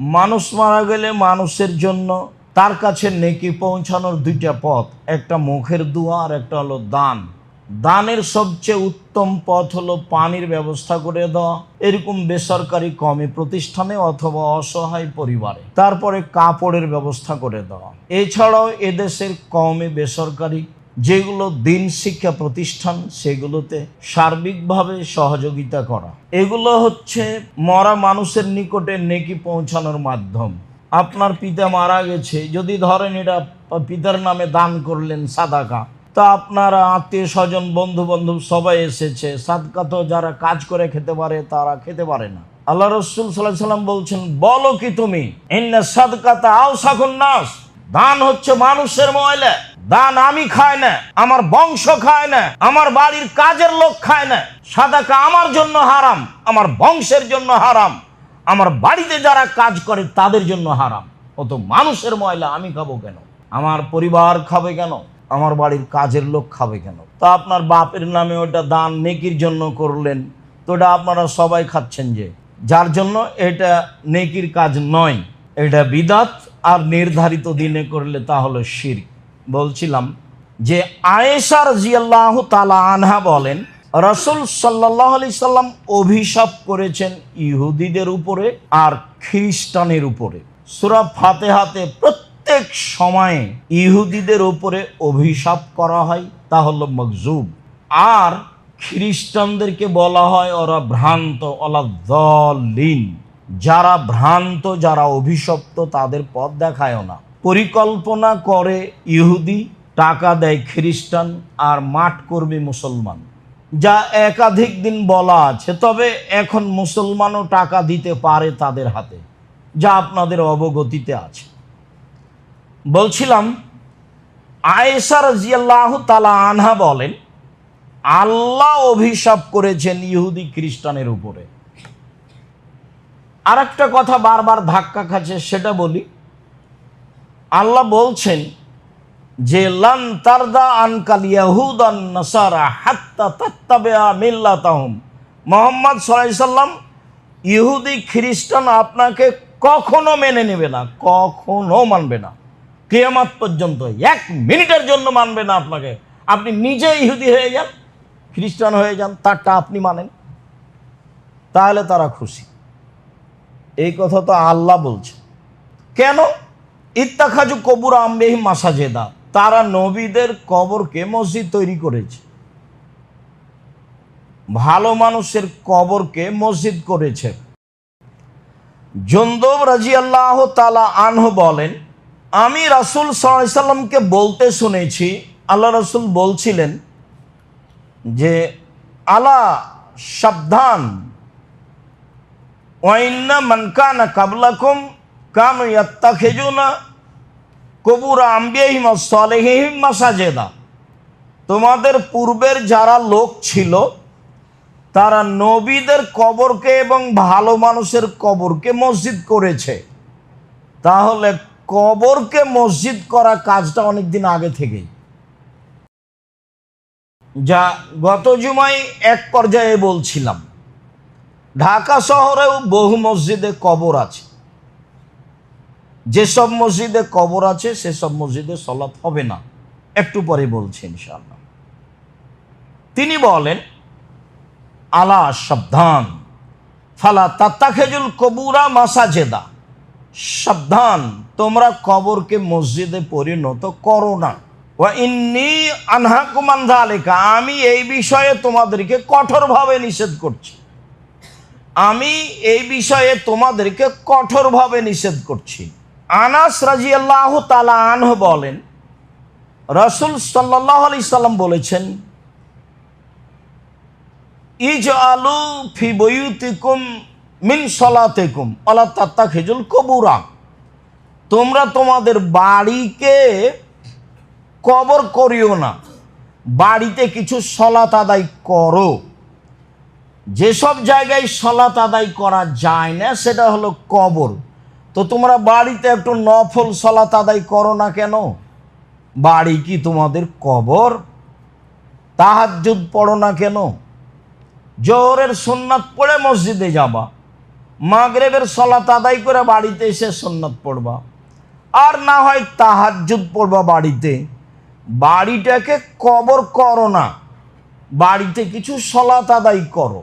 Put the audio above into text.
মানুষ মারা গেলে মানুষের জন্য তার কাছে নেকি পৌঁছানোর দুইটা পথ। একটা মুখের দোয়া আর একটা হলো দান। দানের সবচেয়ে উত্তম পথ হলো পানির ব্যবস্থা করে দেওয়া। এরকম বেসরকারি কমে প্রতিষ্ঠানে অথবা অসহায় পরিবারে। তারপরে কাপড়ের ব্যবস্থা করে দেওয়া। এছাড়াও এদেশের কমে বেসরকারি যেগুলো দিন শিক্ষা প্রতিষ্ঠান, সেগুলোতে সার্বিকভাবে সহযোগিতা করা। এগুলো হচ্ছে মরা মানুষের নিকটে নেকি পৌঁছানোর মাধ্যম। আপনার পিতা মারা গেছে, যদি ধরেন এটা পিতার নামে দান করলেন সাদাকা, তা আপনারা আত্মীয় স্বজন বন্ধু বান্ধব সবাই এসেছে। সাদকা তো যারা কাজ করে খেতে পারে, তারা খেতে পারে না। আল্লাহ রসুল সাল্লাহ সাল্লাম বলছেন, বলো কি তুমি, ইন্না সাদকাতা আও সাকুন নাস দান হচ্ছে মানুষের ময়লা দান আমি খাই না, আমার বংশ খায় না, আমার বাড়ির কাজের লোক খায় না। সাদাকা আমার জন্য হারাম, আমার বংশের জন্য হারাম, আমার বাড়িতে যারা কাজ করে তাদের জন্য হারাম। অত মানুষের ময়লা আমি খাব কেন? আমার পরিবার খাবে কেন? আমার বাড়ির কাজের লোক খাবে কেন? তা আপনার বাপের নামে ওটা দান নেকির জন্য করলেন, তো ওটা আপনারা সবাই খাচ্ছেন যে। যার জন্য এটা নেকির কাজ নয়, এটা বিদাত আর নির্ধারিত দিনে করলে তা হলো শির বলছিলাম যে আয়েশার জিয়াল্লাহ তালা আনহা বলেন, রসুল সাল্লাহ আলি সাল্লাম অভিশাপ করেছেন ইহুদিদের উপরে আর খ্রিস্টানের উপরে। সুরা ফাতেহাতে প্রত্যেক সময়ে ইহুদিদের উপরে অভিশাপ করা হয়, তা হলো মকজুব আর খ্রিস্টানদেরকে বলা হয় ওরা ভ্রান্ত, ওলা দলিন যারা ভ্রান্ত, যারা অভিশপ্ত, তাদের পথ দেখায়ও না। পরিকল্পনা করে ইহুদি, টাকা দেয় খ্রিস্টান আর মাঠ কর্মী মুসলমান। যা একাধিক দিন বলা আছে, তবে এখন মুসলমানও টাকা দিতে পারে তাদের হাতে, যা আপনাদের অবগতিতে আছে। বলছিলাম আয়েসার জিয়াল্লাহ তালা আনহা বলেন, আল্লাহ অভিশাপ করেছেন ইহুদি খ্রিস্টানের উপরে। আর একটা কথা বারবার ধাক্কা খাচ্ছে, সেটা বলি আল্লাহ বলছেন যে, লান তারদা আনকাল হাত্তা মিল্লাতাহুম। মোহাম্মদ সাল্লাম, ইহুদি খ্রিস্টান আপনাকে কখনো মেনে নেবে না, কখনো মানবে না। কিয়ামাত পর্যন্ত এক মিনিটের জন্য মানবে না আপনাকে। আপনি নিজে ইহুদি হয়ে যান, খ্রিস্টান হয়ে যান, তারটা আপনি মানেন। তাহলে তারা খুশি। এই কথা তো আল্লাহ বলছে কেন? ইত্তাখাজু কবুর আম্বেহি মাসাজেদা। তারা নবীদের কবরকে মসজিদ তৈরি করেছে। ভালো মানুষের কবরকে মসজিদ করেছে। জন্দব রাজি আল্লাহ তালা আনহ বলেন, আমি রাসুল সাল্লামকে বলতে শুনেছি, আল্লাহ রসুল বলছিলেন যে, আলা সাবধান, ওয়াইন্না মানকানা কাবলাকুম কানু ইয়াত্তা খেজুনা কবুরা আম্বিয়াহিম সলেহিম মাসাজেদা। তোমাদের পূর্বের যারা লোক ছিল, তারা নবীদের কবরকে এবং ভালো মানুষের কবরকে মসজিদ করেছে। তাহলে কবরকে মসজিদ করা কাজটা অনেক দিন আগে থেকেই। যা গত জুমাই এক পর্যায়ে বলছিলাম, ঢাকা শহরেও বহু মসজিদে কবর আছে। যেসব মসজিদে কবর আছে সেসব মসজিদে সলাৎ হবে না। একটু পরে বলছি ইনশাল্লাহ তিনি বলেন, আলা সাবধান, ফালা তাত্তাখেজুল কবুরা মাসাজেদা। সাবধান, তোমরা কবরকে মসজিদে পরিণত করো না। ইন্নি আনহাকুমান লেখা আমি এই বিষয়ে তোমাদেরকে কঠোরভাবে নিষেধ করছি। আমি এই বিষয়ে তোমাদেরকে কঠোরভাবে নিষেধ করছি। আনাস রাজি আল্লাহ তালা আনহ বলেন, রসুল সাল্লাহ আলি সাল্লাম বলেছেন ইজ আলু ফি বইউতিকুম মিন সলাতেকুম আল্লাহ তাত্তা খেজুল কবুরা। তোমরা তোমাদের বাড়িকে কবর করিও না, বাড়িতে কিছু সলাত আদায় করো। যেসব জায়গায় সলাত আদায় করা যায় না, সেটা হলো কবর। তো তোমরা বাড়িতে একটু নফল সলাত আদায় করো না কেন? বাড়ি কি তোমাদের কবর? তাহাজ্জুদ পড়ো না কেন? জোহরের সুন্নাত পড়ে মসজিদে যাবা। মাগরেবের সলাত আদায় করে বাড়িতে এসে সন্ন্যত পড়বা। আর না হয় তাহাজ্জুদ পড়বা বাড়িতে। বাড়িটাকে কবর করো না। বাড়িতে কিছু সলাত আদায় করো।